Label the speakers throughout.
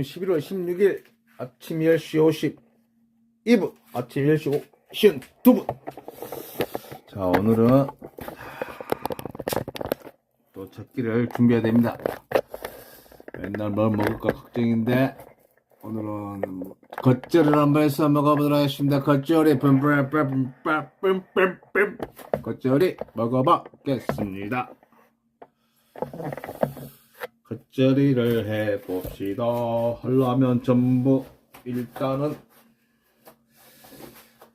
Speaker 1: 11월 16일 아침 10시 52분 아침 10시 52분. 자 오늘은 또 첫끼를 준비해야 됩니다. 맨날 뭘 먹을까 걱정인데 오늘은 겉절이를 한번 해서 먹어보도록 하겠습니다. 겉절이 뿜뿜뿜뿜뿜뿜 겉절이 먹어보겠습니다 겉절이를 해봅시다. 하려면 전부 일단은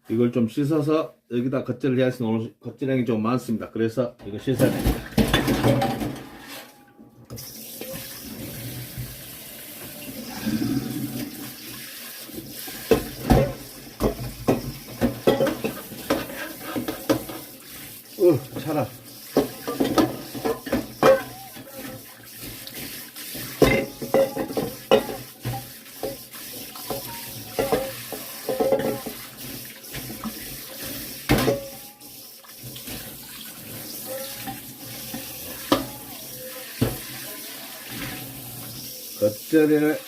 Speaker 1: 이걸 좀 씻어서 여기다 겉절이를 해야 해서 오늘 겉절이량이 좀 많습니다. 그래서 이거 씻어야 됩니다. 어, 차라. 겉절이를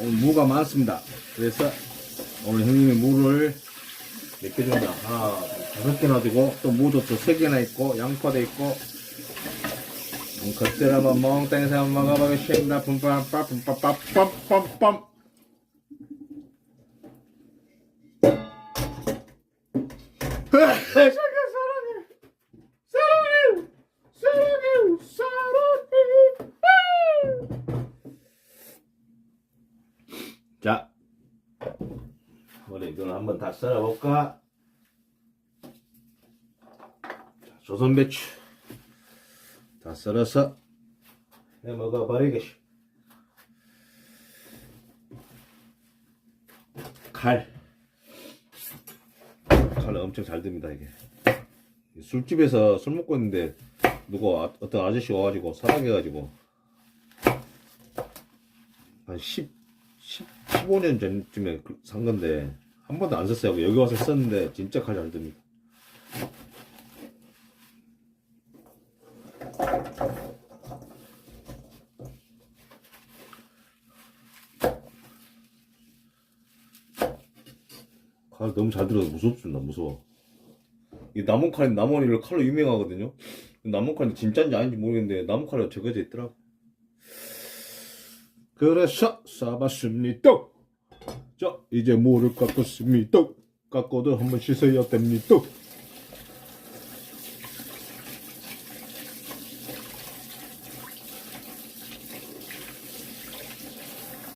Speaker 1: 오늘 무가 많습니다. 그래서 오늘 형님이 무를 몇 개 준다. 하나, 다섯 개나 되고 또 무도 또 세 개나 있고 양파도 있고 음, 겉절 한번 멍땅에서 한번 먹어보겠습니다. 뿜빠빠 뿜빠빠 빰빰빰 사랑해 사랑해 사랑해 사랑해 사랑해 자, 우리 이걸 한번 다 썰어볼까? 자, 조선 배추 다 썰어서 해 먹어버리겠어. 칼. 칼은 엄청 잘 듭니다, 이게. 술집에서 술 먹고 있는데, 누가, 아- 어떤 아저씨 와가지고, 사랑해가지고, 한 10, 10, 15년 전쯤에 그- 산 건데 한 번도 안 썼어요. 여기 와서 썼는데 진짜 칼잘 듭니다. 칼 너무 잘 들어서 무섭습니다. 무서워. 이 나무 칼, 나무원이를 칼로 유명하거든요. 나무 칼이 진짜인지 아닌지 모르겠는데 나무 칼로 적어져 있더라고. 그래서 싸봤습니다. 자, 이제 무를 깎았습니다. 깎고도 한번 씻어야 됩니다.